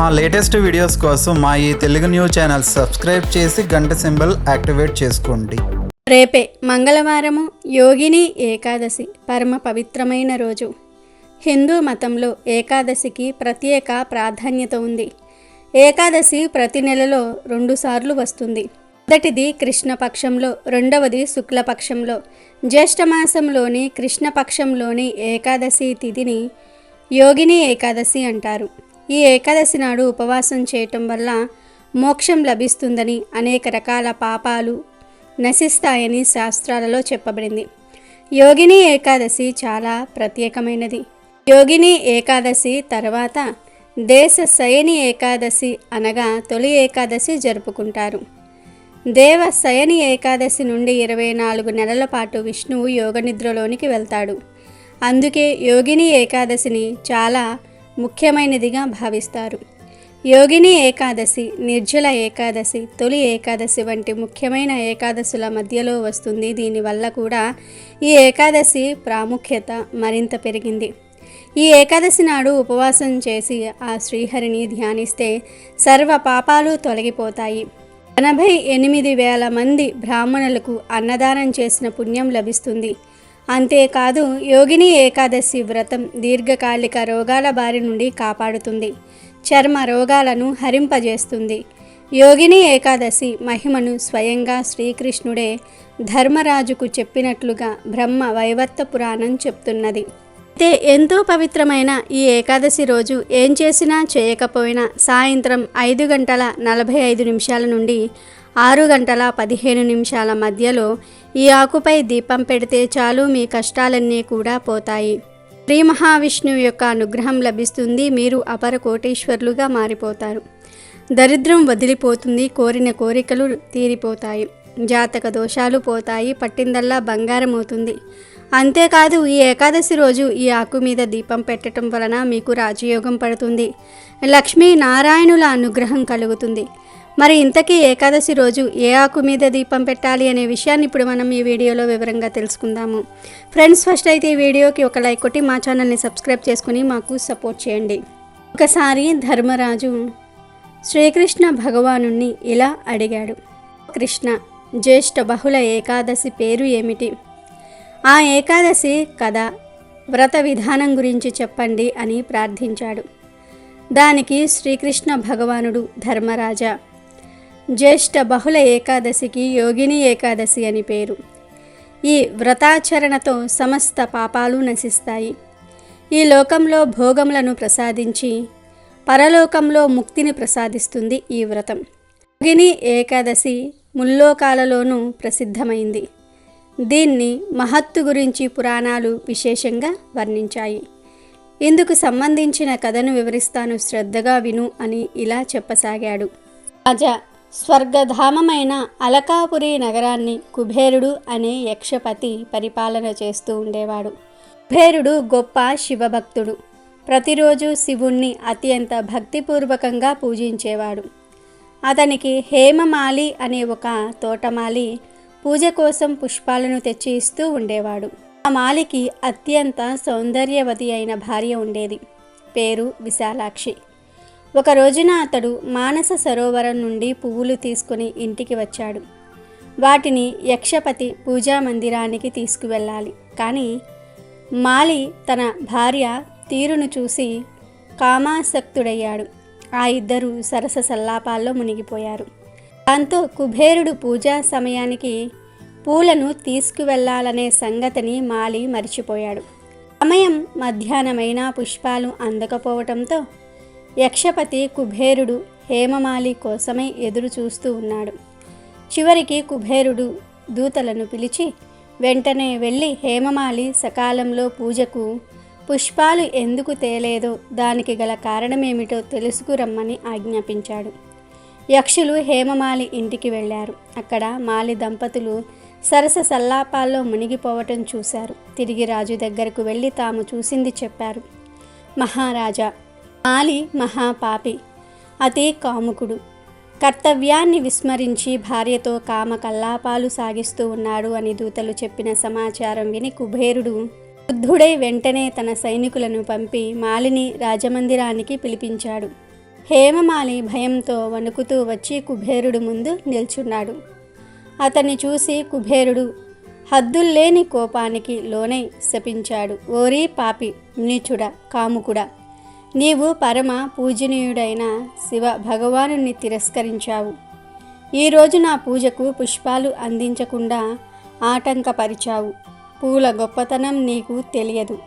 మా latest videos కోసం మా ఈ తెలుగు న్యూస్ ఛానల్ సబ్స్క్రైబ్ చేసి గంట సింబల్ యాక్టివేట్ చేసుకోండి. రేపే మంగళవారము యోగిని ఏకాదశి పరమ పవిత్రమైన రోజు. హిందూ మతంలో ఏకాదశికి ప్రత్యేక ప్రాధాన్యత ఉంది. ఏకాదశి ప్రతి నెలలో రెండుసార్లు వస్తుంది. మొదటిది కృష్ణపక్షంలో రెండవది శుక్లపక్షంలో. జ్యేష్ఠమాసంలోని కృష్ణపక్షంలోని ఏకాదశి తిథిని యోగిని ఏకాదశి అంటారు. ఈ ఏకాదశి నాడు ఉపవాసం చేయటం వల్ల మోక్షం లభిస్తుందని అనేక రకాల పాపాలు నశిస్తాయని శాస్త్రాలలో చెప్పబడింది. యోగిని ఏకాదశి చాలా ప్రత్యేకమైనది. యోగిని ఏకాదశి తర్వాత దేశ శయని ఏకాదశి అనగా తొలి ఏకాదశి జరుపుకుంటారు. దేవ శయని ఏకాదశి నుండి ఇరవై నాలుగు నెలల పాటు విష్ణువు యోగనిద్రలోనికి వెళ్తాడు. అందుకే యోగిని ఏకాదశిని చాలా ముఖ్యమైనదిగా భావిస్తారు. యోగిని ఏకాదశి నిర్జల ఏకాదశి తొలి ఏకాదశి వంటి ముఖ్యమైన ఏకాదశుల మధ్యలో వస్తుంది. దీనివల్ల కూడా ఈ ఏకాదశి ప్రాముఖ్యత మరింత పెరిగింది. ఈ ఏకాదశి నాడు ఉపవాసం చేసి ఆ శ్రీహరిని ధ్యానిస్తే సర్వ పాపాలు తొలగిపోతాయి. ఎనభై ఎనిమిది వేల మంది బ్రాహ్మణులకు అన్నదానం చేసిన పుణ్యం లభిస్తుంది. అంతేకాదు యోగిని ఏకాదశి వ్రతం దీర్ఘకాలిక రోగాల బారి నుండి కాపాడుతుంది. చర్మ రోగాలను హరింపజేస్తుంది. యోగిని ఏకాదశి మహిమను స్వయంగా శ్రీకృష్ణుడే ధర్మరాజుకు చెప్పినట్లుగా బ్రహ్మ వైవర్త పురాణం చెప్తున్నది. అయితే ఎంతో పవిత్రమైన ఈ ఏకాదశి రోజు ఏం చేసినా చేయకపోయినా సాయంత్రం ఐదు గంటల నలభై ఐదు నిమిషాల నుండి ఆరు గంటల పదిహేను నిమిషాల మధ్యలో ఈ ఆకుపై దీపం పెడితే చాలు మీ కష్టాలన్నీ కూడా పోతాయి. శ్రీ మహావిష్ణువు యొక్క అనుగ్రహం లభిస్తుంది మీరు అపర కోటీశ్వర్లుగా మారిపోతారు. దరిద్రం వదిలిపోతుంది కోరిన కోరికలు తీరిపోతాయి. జాతక దోషాలు పోతాయి పట్టిందల్లా బంగారం అవుతుంది. అంతేకాదు ఈ ఏకాదశి రోజు ఈ ఆకు మీద దీపం పెట్టడం వలన మీకు రాజయోగం పడుతుంది. లక్ష్మీ నారాయణుల అనుగ్రహం కలుగుతుంది. మరి ఇంతకీ ఏకాదశి రోజు ఏ ఆకు మీద దీపం పెట్టాలి అనే విషయాన్ని ఇప్పుడు మనం ఈ వీడియోలో వివరంగా తెలుసుకుందాము. ఫ్రెండ్స్ ఫస్ట్ అయితే ఈ వీడియోకి ఒక లైక్ కొట్టి మా ఛానల్ని సబ్స్క్రైబ్ చేసుకుని మాకు సపోర్ట్ చేయండి. ఒకసారి ధర్మరాజు శ్రీకృష్ణ భగవాను ఇలా అడిగాడు. కృష్ణ జ్యేష్ఠ బహుళ ఏకాదశి పేరు ఏమిటి? ఆ ఏకాదశి కథ వ్రత విధానం గురించి చెప్పండి అని ప్రార్థించాడు. దానికి శ్రీకృష్ణ భగవానుడు ధర్మరాజా జ్యేష్ఠ బహుళ ఏకాదశికి యోగిని ఏకాదశి అని పేరు. ఈ వ్రతాచరణతో సమస్త పాపాలు నశిస్తాయి. ఈ లోకంలో భోగములను ప్రసాదించి పరలోకంలో ముక్తిని ప్రసాదిస్తుంది ఈ వ్రతం. యోగిని ఏకాదశి ముల్లోకాలలోనూ ప్రసిద్ధమైంది. దీన్ని మహత్తు గురించి పురాణాలు విశేషంగా వర్ణించాయి. ఇందుకు సంబంధించిన కథను వివరిస్తాను శ్రద్ధగా విను అని ఇలా చెప్పసాగాడు. రాజా స్వర్గధామమైన అలకాపురి నగరాన్ని కుబేరుడు అనే యక్షపతి పరిపాలన చేస్తూ ఉండేవాడు. కుబేరుడు గొప్ప శివభక్తుడు. ప్రతిరోజు శివుణ్ణి అత్యంత భక్తిపూర్వకంగా పూజించేవాడు. అతనికి హేమమాలి అనే ఒక తోటమాలి పూజ కోసం పుష్పాలను తెచ్చి ఇస్తూ ఉండేవాడు. ఆ మాలికి అత్యంత సౌందర్యవతి అయిన భార్య ఉండేది. పేరు విశాలాక్షి. ఒక రోజున అతడు మానస సరోవరం నుండి పువ్వులు తీసుకుని ఇంటికి వచ్చాడు. వాటిని యక్షపతి పూజా మందిరానికి తీసుకువెళ్ళాలి. కానీ మాలి తన భార్య తీరును చూసి కామాసక్తుడయ్యాడు. ఆ ఇద్దరు సరస సల్లాపాల్లో మునిగిపోయారు. దాంతో కుబేరుడు పూజా సమయానికి పూలను తీసుకువెళ్ళాలనే సంగతిని మాలి మరిచిపోయాడు. సమయం మధ్యాహ్నమైన పుష్పాలు అందకపోవటంతో యక్షపతి కుబేరుడు హేమమాలి కోసమై ఎదురు చూస్తూ ఉన్నాడు. చివరికి కుబేరుడు దూతలను పిలిచి వెంటనే వెళ్ళి హేమమాలి సకాలంలో పూజకు పుష్పాలు ఎందుకు తేలేదో దానికి గల కారణమేమిటో తెలుసుకురమ్మని ఆజ్ఞాపించాడు. యక్షులు హేమమాలి ఇంటికి వెళ్ళారు. అక్కడ మాలి దంపతులు సరస సల్లాపాల్లో మునిగిపోవటం చూశారు. తిరిగి రాజు దగ్గరకు వెళ్ళి తాము చూసింది చెప్పారు. మహారాజా ఆలి మహాపాపి. అతి కాముకుడు. కర్తవ్యాన్ని విస్మరించి భార్యతో కామ కల్లాపాలు సాగిస్తూ ఉన్నాడు అని దూతలు చెప్పిన సమాచారం విని కుబేరుడు బుద్ధుడై వెంటనే తన సైనికులను పంపి మాలిని రాజమందిరానికి పిలిపించాడు. హేమమాలి భయంతో వణుకుతూ వచ్చి కుబేరుడు ముందు నిల్చున్నాడు. అతన్ని చూసి కుబేరుడు హద్దుల్లేని కోపానికి లోనై శపించాడు. ఓరీ పాపి నీచుడా కాముకుడా! నీవు పరమ పూజనీయుడైన శివ భగవానుని తిరస్కరించావు. ఈరోజు నా పూజకు పుష్పాలు అందించకుండా ఆటంకపరిచావు. పూల గొప్పతనం నీకు తెలియదు.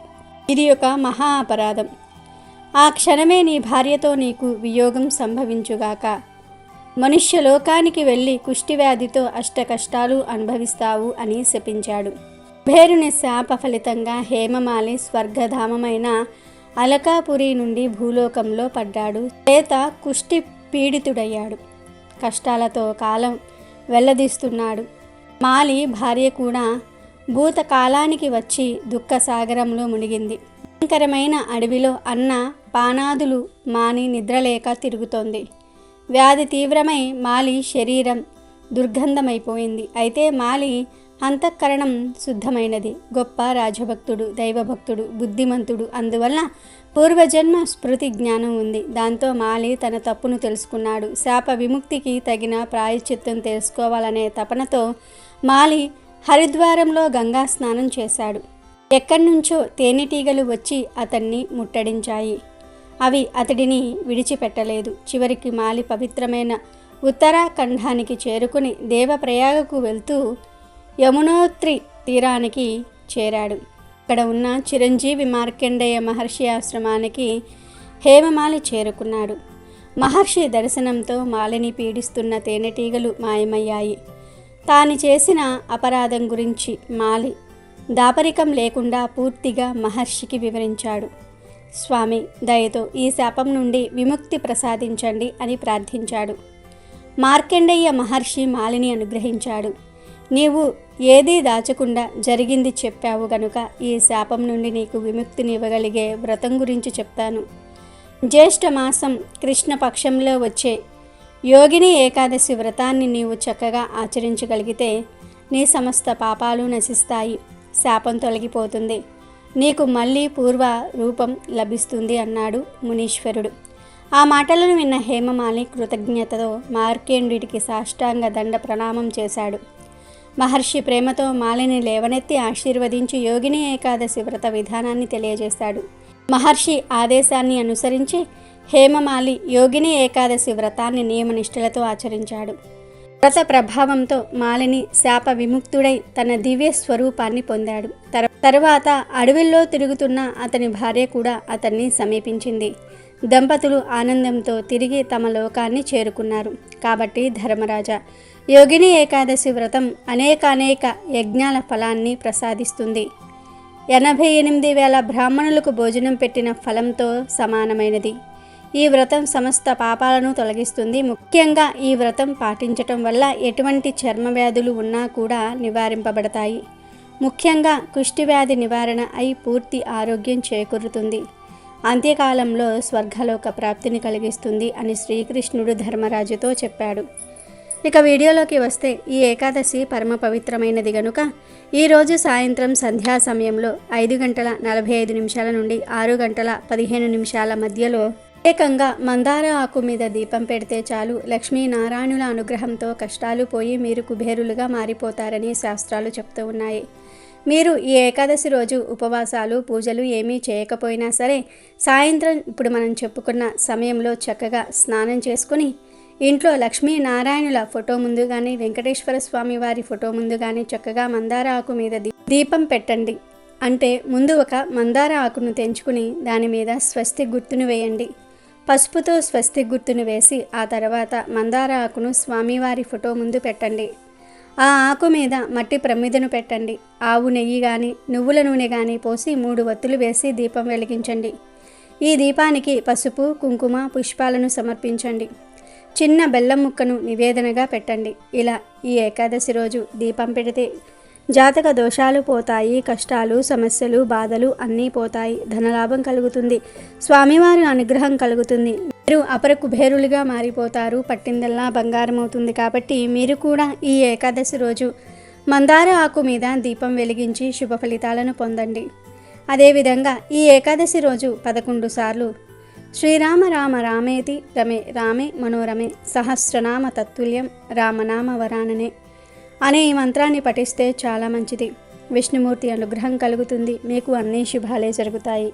ఇది ఒక మహా అపరాధం. ఆ క్షణమే నీ భార్యతో నీకు వియోగం సంభవించుగాక. మనుష్య లోకానికి వెళ్ళి కుష్టివ్యాధితో అష్ట కష్టాలు అనుభవిస్తావు అని శపించాడు. భేరుని శాప ఫలితంగా హేమమాలి స్వర్గధామమైన అలకాపురి నుండి భూలోకంలో పడ్డాడు. చేత కుష్టి పీడితుడయ్యాడు. కష్టాలతో కాలం వెల్లదీస్తున్నాడు. మాలి భార్య కూడా భూతకాలానికి వచ్చి దుఃఖ సాగరంలో మునిగింది. భయంకరమైన అడవిలో అన్న పానాదులు మాని నిద్రలేక తిరుగుతోంది. వ్యాధి తీవ్రమై మాలి శరీరం దుర్గంధమైపోయింది. అయితే మాలి అంతఃకరణం శుద్ధమైనది. గొప్ప రాజభక్తుడు దైవభక్తుడు బుద్ధిమంతుడు. అందువల్ల పూర్వజన్మ స్మృతి జ్ఞానం ఉంది. దాంతో మాలి తన తప్పును తెలుసుకున్నాడు. శాప విముక్తికి తగిన ప్రాయశ్చిత్తం తెలుసుకోవాలనే తపనతో మాలి హరిద్వారంలో గంగా స్నానం చేశాడు. ఎక్కడి నుంచో తేనెటీగలు వచ్చి అతన్ని ముట్టడించాయి. అవి అతడిని విడిచిపెట్టలేదు. చివరికి మాలి పవిత్రమైన ఉత్తరాఖండానికి చేరుకుని దేవప్రయాగకు వెళ్తూ యమునోత్రి తీరానికి చేరాడు. అక్కడ ఉన్న చిరంజీవి మార్కండేయ మహర్షి ఆశ్రమానికి హేమమాలి చేరుకున్నాడు. మహర్షి దర్శనంతో మాలిని పీడిస్తున్న తేనెటీగలు మాయమయ్యాయి. తాను చేసిన అపరాధం గురించి మాలి దాపరికం లేకుండా పూర్తిగా మహర్షికి వివరించాడు. స్వామి దయతో ఈ శాపం నుండి విముక్తి ప్రసాదించండి అని ప్రార్థించాడు. మార్కండేయ మహర్షి మాలిని అనుగ్రహించాడు. నీవు ఏదీ దాచకుండా జరిగింది చెప్పావు గనుక ఈ శాపం నుండి నీకు విముక్తినివ్వగలిగే వ్రతం గురించి చెప్తాను. జ్యేష్ఠ మాసం కృష్ణపక్షంలో వచ్చే యోగిని ఏకాదశి వ్రతాన్ని నీవు చక్కగా ఆచరించగలిగితే నీ సమస్త పాపాలు నశిస్తాయి. శాపం తొలగిపోతుంది. నీకు మళ్ళీ పూర్వ రూపం లభిస్తుంది అన్నాడు మునీశ్వరుడు. ఆ మాటలను విన్న హేమమాలి కృతజ్ఞతతో మార్కేండుడికి సాష్టాంగ దండ ప్రణామం చేశాడు. మహర్షి ప్రేమతో మాలిని లేవనెత్తి ఆశీర్వదించి యోగిని ఏకాదశి వ్రత విధానాన్ని తెలియజేశాడు. మహర్షి ఆదేశాన్ని అనుసరించి హేమమాలి యోగిని ఏకాదశి వ్రతాన్ని నియమనిష్టలతో ఆచరించాడు. వ్రత ప్రభావంతో మాలిని శాప విముక్తుడై తన దివ్య స్వరూపాన్ని పొందాడు. తర్వాత తరువాత అడవిల్లో తిరుగుతున్న అతని భార్య కూడా అతన్ని సమీపించింది. దంపతులు ఆనందంతో తిరిగి తమ లోకాన్ని చేరుకున్నారు. కాబట్టి ధర్మరాజా యోగిని ఏకాదశి వ్రతం అనేకానేక అనేక యజ్ఞాల ఫలాన్ని ప్రసాదిస్తుంది. ఎనభై ఎనిమిది వేల బ్రాహ్మణులకు భోజనం పెట్టిన ఫలంతో సమానమైనది. ఈ వ్రతం సమస్త పాపాలను తొలగిస్తుంది. ముఖ్యంగా ఈ వ్రతం పాటించటం వల్ల ఎటువంటి చర్మ వ్యాధులు ఉన్నా కూడా నివారింపబడతాయి. ముఖ్యంగా కుష్టి వ్యాధి నివారణ అయి పూర్తి ఆరోగ్యం చేకూరుతుంది. అంత్యకాలంలో స్వర్గలోక ప్రాప్తిని కలిగిస్తుంది అని శ్రీకృష్ణుడు ధర్మరాజుతో చెప్పాడు. ఇక వీడియోలోకి వస్తే ఈ ఏకాదశి పరమ పవిత్రమైనది గనుక ఈరోజు సాయంత్రం సంధ్యా సమయంలో ఐదు గంటల నలభై ఐదు నిమిషాల నుండి ఆరు గంటల పదిహేను నిమిషాల మధ్యలో ఏకంగా మందార ఆకు మీద దీపం పెడితే చాలు లక్ష్మీనారాయణుల అనుగ్రహంతో కష్టాలు పోయి మీరు కుబేరులుగా మారిపోతారని శాస్త్రాలు చెప్తూ ఉన్నాయి. మీరు ఈ ఏకాదశి రోజు ఉపవాసాలు పూజలు ఏమీ చేయకపోయినా సరే సాయంత్రం ఇప్పుడు మనం చెప్పుకున్న సమయంలో చక్కగా స్నానం చేసుకుని ఇంట్లో లక్ష్మీనారాయణుల ఫోటో ముందు కానీ వెంకటేశ్వర స్వామి వారి ఫోటో ముందు కానీ చక్కగా మందార ఆకు మీద దీపం పెట్టండి. అంటే ముందు ఒక మందార ఆకును తెంచుకుని దాని మీద స్వస్తి గుర్తును వేయండి. పసుపుతో స్వస్తి గుర్తును వేసి ఆ తర్వాత మందార ఆకును స్వామివారి ఫోటో ముందు పెట్టండి. ఆ ఆకు మీద మట్టి ప్రమిదను పెట్టండి. ఆవు నెయ్యి కానీ నువ్వుల నూనె కానీ పోసి మూడు వత్తులు వేసి దీపం వెలిగించండి. ఈ దీపానికి పసుపు కుంకుమ పుష్పాలను సమర్పించండి. చిన్న బెల్లం ముక్కను నివేదనగా పెట్టండి. ఇలా ఈ ఏకాదశి రోజు దీపం పెడితే జాతక దోషాలు పోతాయి కష్టాలు సమస్యలు బాధలు అన్నీ పోతాయి. ధనలాభం కలుగుతుంది. స్వామివారి అనుగ్రహం కలుగుతుంది. మీరు అపర కుబేరులుగా మారిపోతారు. పట్టిందల్లా బంగారం అవుతుంది కాబట్టి మీరు కూడా ఈ ఏకాదశి రోజు మందార ఆకు మీద దీపం వెలిగించి శుభ ఫలితాలను పొందండి. అదేవిధంగా ఈ ఏకాదశి రోజు పదకొండు సార్లు శ్రీరామ రామ రామేతి రమే రామే మనోరమే సహస్రనామ తత్తుల్యం రామనామ వరాననే అనే ఈ మంత్రాన్ని పఠిస్తే చాలా మంచిది. విష్ణుమూర్తి అనుగ్రహం కలుగుతుంది. మీకు అన్ని శుభాలే జరుగుతాయి.